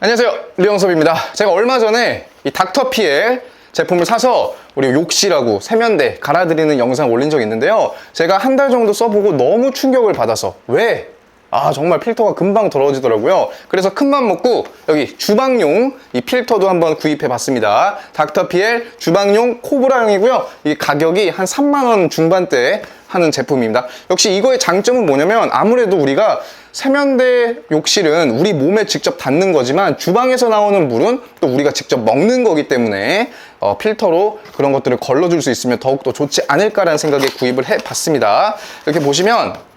안녕하세요 류영섭입니다 제가 얼마 전에 이 닥터피엘 제품을 사서 우리 욕실하고 세면대 갈아드리는 영상 올린 적 있는데요 제가 한 달 정도 써보고 너무 충격을 받아서 왜? 아 정말 필터가 금방 더러워지더라고요. 그래서 큰맘 먹고 여기 주방용 이 필터도 한번 구입해 봤습니다. 닥터피엘 주방용 코브라용이고요. 이 가격이 한 3만원 중반대 하는 제품입니다. 역시 이거의 장점은 뭐냐면 아무래도 우리가 세면대 욕실은 우리 몸에 직접 닿는 거지만 주방에서 나오는 물은 또 우리가 직접 먹는 거기 때문에 어, 필터로 그런 것들을 걸러줄 수 있으면 더욱더 좋지 않을까라는 생각에 구입을 해 봤습니다. 이렇게 보시면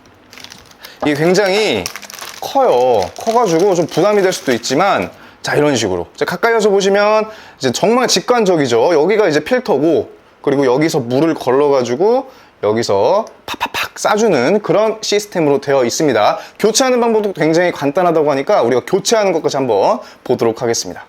이게 굉장히 커요. 커가지고 좀 부담이 될 수도 있지만 자 이런 식으로 이제 가까이서 보시면 이제 정말 직관적이죠. 여기가 이제 필터고 그리고 여기서 물을 걸러가지고 여기서 팍팍팍 싸주는 그런 시스템으로 되어 있습니다. 교체하는 방법도 굉장히 간단하다고 하니까 우리가 교체하는 것까지 한번 보도록 하겠습니다.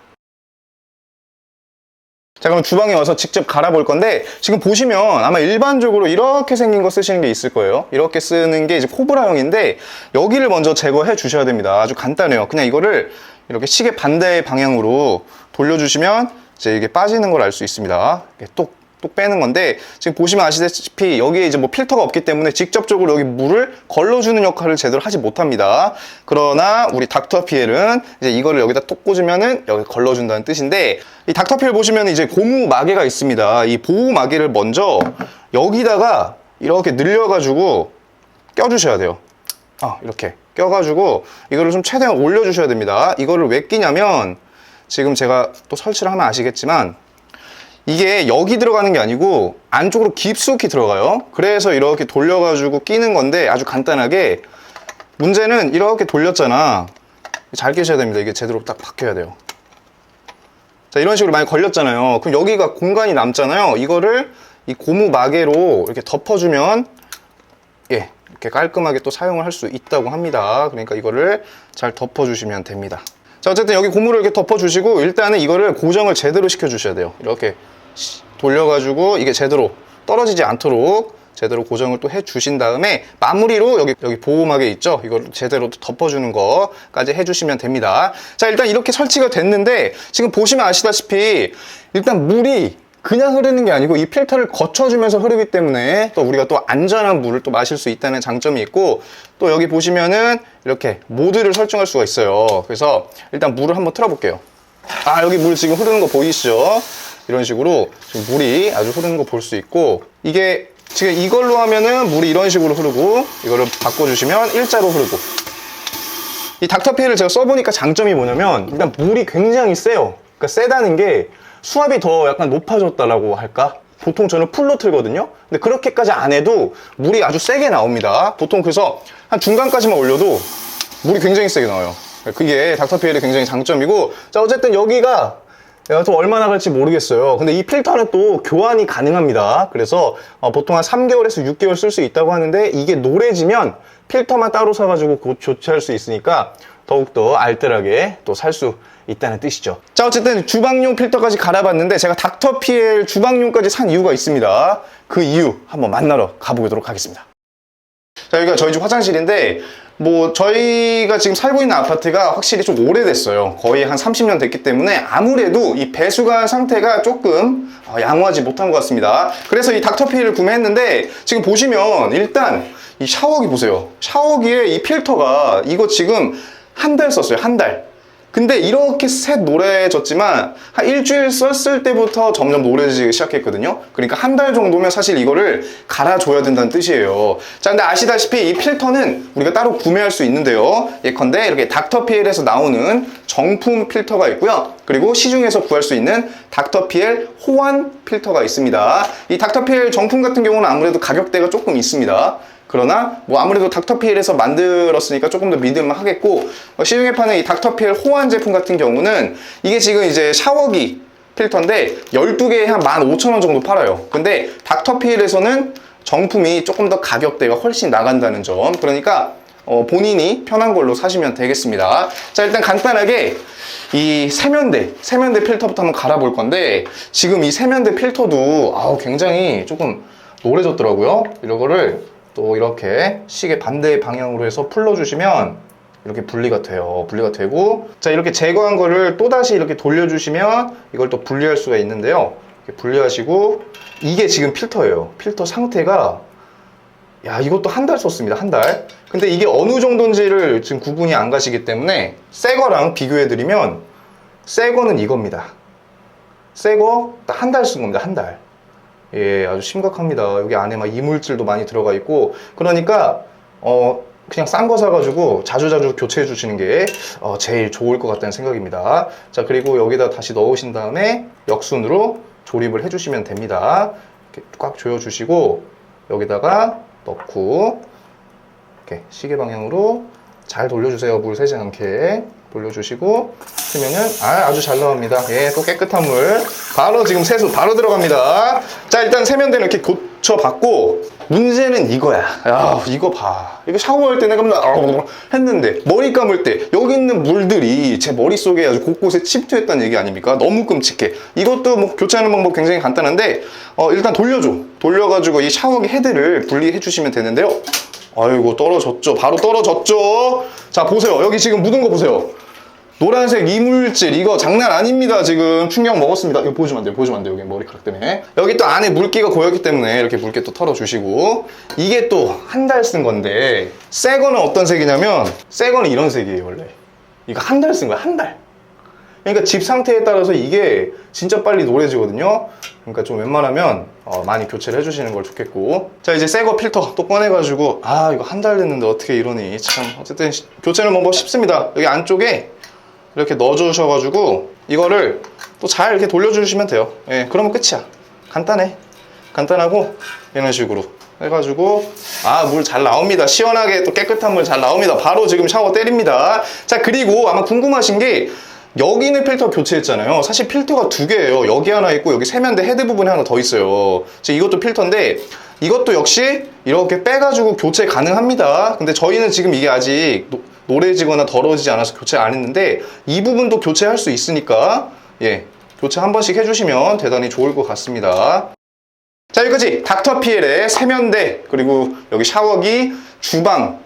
자 그럼 주방에 와서 직접 갈아볼 건데 지금 보시면 아마 일반적으로 이렇게 생긴 거 쓰시는 게 있을 거예요. 이렇게 쓰는 게 이제 코브라형인데 여기를 먼저 제거해 주셔야 됩니다. 아주 간단해요. 그냥 이거를 이렇게 시계 반대 방향으로 돌려주시면 이제 이게 빠지는 걸 알 수 있습니다. 똑, 똑 빼는 건데 지금 보시면 아시다시피 여기에 이제 뭐 필터가 없기 때문에 직접적으로 여기 물을 걸러주는 역할을 제대로 하지 못합니다. 그러나 우리 닥터피엘은 이제 이거를 여기다 똑 꽂으면은 여기 걸러준다는 뜻인데 이 닥터피엘 보시면 이제 고무 마개가 있습니다. 이 보호 마개를 먼저 여기다가 이렇게 늘려가지고 껴주셔야 돼요. 아 이렇게 껴가지고 이거를 좀 최대한 올려주셔야 됩니다. 이거를 왜 끼냐면 지금 제가 또 설치를 하면 아시겠지만 이게 여기 들어가는 게 아니고 안쪽으로 깊숙이 들어가요. 그래서 이렇게 돌려가지고 끼는 건데 아주 간단하게 문제는 이렇게 돌렸잖아. 잘 끼셔야 됩니다. 이게 제대로 딱 박혀야 돼요. 자 이런 식으로 많이 걸렸잖아요. 그럼 여기가 공간이 남잖아요. 이거를 이 고무 마개로 이렇게 덮어주면 예 이렇게 깔끔하게 또 사용을 할 수 있다고 합니다. 그러니까 이거를 잘 덮어주시면 됩니다 자 어쨌든 여기 고무를 이렇게 덮어주시고 일단은 이거를 고정을 제대로 시켜주셔야 돼요. 이렇게 시- 돌려가지고 이게 제대로 떨어지지 않도록 제대로 고정을 또 해주신 다음에 마무리로 여기 여기 보호막에 있죠? 이걸 제대로 또 덮어주는 거까지 해주시면 됩니다. 자 일단 이렇게 설치가 됐는데 지금 보시면 아시다시피 일단 물이 그냥 흐르는 게 아니고 이 필터를 거쳐주면서 흐르기 때문에 또 우리가 또 안전한 물을 또 마실 수 있다는 장점이 있고 또 여기 보시면은 이렇게 모드를 설정할 수가 있어요. 그래서 일단 물을 한번 틀어 볼게요. 아 여기 물 지금 흐르는 거 보이시죠? 이런 식으로 지금 물이 아주 흐르는 거 볼 수 있고 이게 지금 이걸로 하면은 물이 이런 식으로 흐르고 이거를 바꿔주시면 일자로 흐르고. 이 닥터피엘을 제가 써보니까 장점이 뭐냐면 일단 물이 굉장히 세요. 그러니까 세다는 게 수압이 더 약간 높아졌다라고 할까 보통 저는 풀로 틀거든요 근데 그렇게까지 안 해도 물이 아주 세게 나옵니다 보통 그래서 한 중간까지만 올려도 물이 굉장히 세게 나와요 그게 닥터피엘의 굉장히 장점이고 자 어쨌든 여기가 또 얼마나 갈지 모르겠어요. 근데 이 필터는 또 교환이 가능합니다. 그래서 어, 보통 한 3개월에서 6개월 쓸 수 있다고 하는데 이게 노래지면 필터만 따로 사가지고 곧 교체할 수 있으니까 더욱더 알뜰하게 또 살 수 있다는 뜻이죠. 자, 어쨌든 주방용 필터까지 갈아봤는데 제가 닥터피엘 주방용까지 산 이유가 있습니다. 그 이유 한번 만나러 가보도록 하겠습니다. 자, 여기가 저희 집 화장실인데, 뭐, 저희가 지금 살고 있는 아파트가 확실히 좀 오래됐어요. 거의 한 30년 됐기 때문에 아무래도 이 배수관 상태가 조금 어, 양호하지 못한 것 같습니다. 그래서 이 닥터피를 구매했는데, 지금 보시면 일단 이 샤워기 보세요. 샤워기에 이 필터가 이거 지금 한 달 썼어요. 한 달. 근데 이렇게 새 노래졌지만 한 일주일 썼을 때부터 점점 노래지기 시작했거든요. 그러니까 한 달 정도면 사실 이거를 갈아줘야 된다는 뜻이에요. 자, 근데 아시다시피 이 필터는 우리가 따로 구매할 수 있는데요. 예컨대 이렇게 닥터피엘에서 나오는 정품 필터가 있고요. 그리고 시중에서 구할 수 있는 닥터피엘 호환 필터가 있습니다. 이 닥터피엘 정품 같은 경우는 아무래도 가격대가 조금 있습니다. 그러나 뭐 아무래도 닥터피엘에서 만들었으니까 조금 더 믿을만 하겠고 어, 시중에 파는 이 닥터피엘 호환 제품 같은 경우는 이게 지금 이제 샤워기 필터인데 12개에 한 15,000원 정도 팔아요. 근데 닥터피엘에서는 정품이 조금 더 가격대가 훨씬 나간다는 점. 그러니까 어, 본인이 편한 걸로 사시면 되겠습니다. 자 일단 간단하게 이 세면대 세면대 필터부터 한번 갈아볼 건데 지금 이 세면대 필터도 아우 굉장히 조금 노래졌더라고요. 이거를 또 이렇게 시계 반대 방향으로 해서 풀러주시면 이렇게 분리가 돼요. 분리가 되고 자 이렇게 제거한 거를 또 다시 이렇게 돌려주시면 이걸 또 분리할 수가 있는데요. 분리하시고 이게 지금 필터예요. 필터 상태가 야 이것도 한 달 썼습니다. 한 달. 근데 이게 어느 정도인지를 지금 구분이 안 가시기 때문에 새 거랑 비교해 드리면 새 거는 이겁니다. 새거딱한달 쓴 겁니다. 한 달. 예, 아주 심각합니다. 여기 안에 막 이물질도 많이 들어가 있고 그러니까 어 그냥 싼 거 사가지고 자주자주 교체해 주시는 게 어, 제일 좋을 것 같다는 생각입니다. 자 그리고 여기다 다시 넣으신 다음에 역순으로 조립을 해주시면 됩니다. 이렇게 꽉 조여주시고 여기다가 넣고 이렇게 시계 방향으로 잘 돌려주세요. 물 새지 않게 돌려주시고 쓰면은 아, 아주 잘 나옵니다. 예, 또 깨끗한 물 바로 지금 세수 바로 들어갑니다. 자 일단 세면대는 이렇게 고쳐봤고 문제는 이거야. 야 이거 봐. 이거 샤워할 때 내가 맨날 아우 했는데 머리 감을 때 여기 있는 물들이 제 머릿속에 아주 곳곳에 침투했다는 얘기 아닙니까? 너무 끔찍해. 이것도 뭐 교체하는 방법 굉장히 간단한데 어, 일단 돌려줘. 돌려가지고 이 샤워기 헤드를 분리해 주시면 되는데요. 아이고 떨어졌죠. 바로 떨어졌죠. 자 보세요. 여기 지금 묻은 거 보세요. 노란색 이물질 이거 장난 아닙니다. 지금 충격 먹었습니다. 이거 보여주면 안 돼요. 보여주면 안 돼요. 여기 머리카락 때문에. 여기 또 안에 물기가 고였기 때문에 이렇게 물기 또 털어주시고. 이게 또 한 달 쓴 건데 새 거는 어떤 색이냐면 새 거는 이런 색이에요 원래. 이거 한 달 쓴 거야 한달. 그러니까 집 상태에 따라서 이게 진짜 빨리 노래지거든요. 그러니까 좀 웬만하면 어, 많이 교체를 해주시는 걸 좋겠고. 자 이제 새거 필터 또 꺼내가지고 아 이거 한 달 됐는데 어떻게 이러니. 참 어쨌든 시- 교체는 뭐, 뭐 쉽습니다. 여기 안쪽에 이렇게 넣어주셔가지고 이거를 또 잘 이렇게 돌려주시면 돼요. 예, 그러면 끝이야. 간단해. 간단하고 이런 식으로 해가지고 아 물 잘 나옵니다. 시원하게 또 깨끗한 물 잘 나옵니다. 바로 지금 샤워 때립니다. 자 그리고 아마 궁금하신 게 여기는 필터 교체했잖아요. 사실 필터가 두 개예요. 여기 하나 있고 여기 세면대 헤드 부분에 하나 더 있어요. 이것도 필터인데 이것도 역시 이렇게 빼가지고 교체 가능합니다. 근데 저희는 지금 이게 아직 노- 노래지거나 더러워지지 않아서 교체 안 했는데 이 부분도 교체할 수 있으니까 예 교체 한 번씩 해주시면 대단히 좋을 것 같습니다. 자 여기까지 닥터피엘의 세면대 그리고 여기 샤워기 주방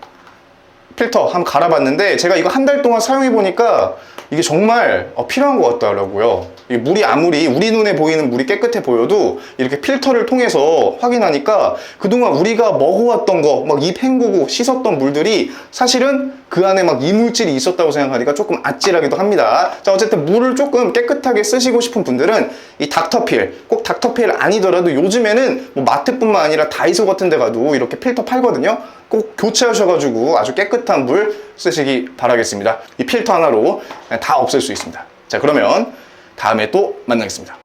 필터 한번 갈아봤는데 제가 이거 한 달 동안 사용해 보니까 이게 정말 어, 필요한 것 같더라고요. 이 물이 아무리 우리 눈에 보이는 물이 깨끗해 보여도 이렇게 필터를 통해서 확인하니까 그동안 우리가 먹어왔던 거, 막 입 헹구고 씻었던 물들이 사실은 그 안에 막 이물질이 있었다고 생각하니까 조금 아찔하기도 합니다. 자, 어쨌든 물을 조금 깨끗하게 쓰시고 싶은 분들은 이 닥터필, 꼭 닥터필 아니더라도 요즘에는 뭐 마트뿐만 아니라 다이소 같은 데 가도 이렇게 필터 팔거든요. 꼭 교체하셔가지고 아주 깨끗한 물 쓰시기 바라겠습니다. 이 필터 하나로 다 없앨 수 있습니다. 자, 그러면 다음에 또 만나겠습니다.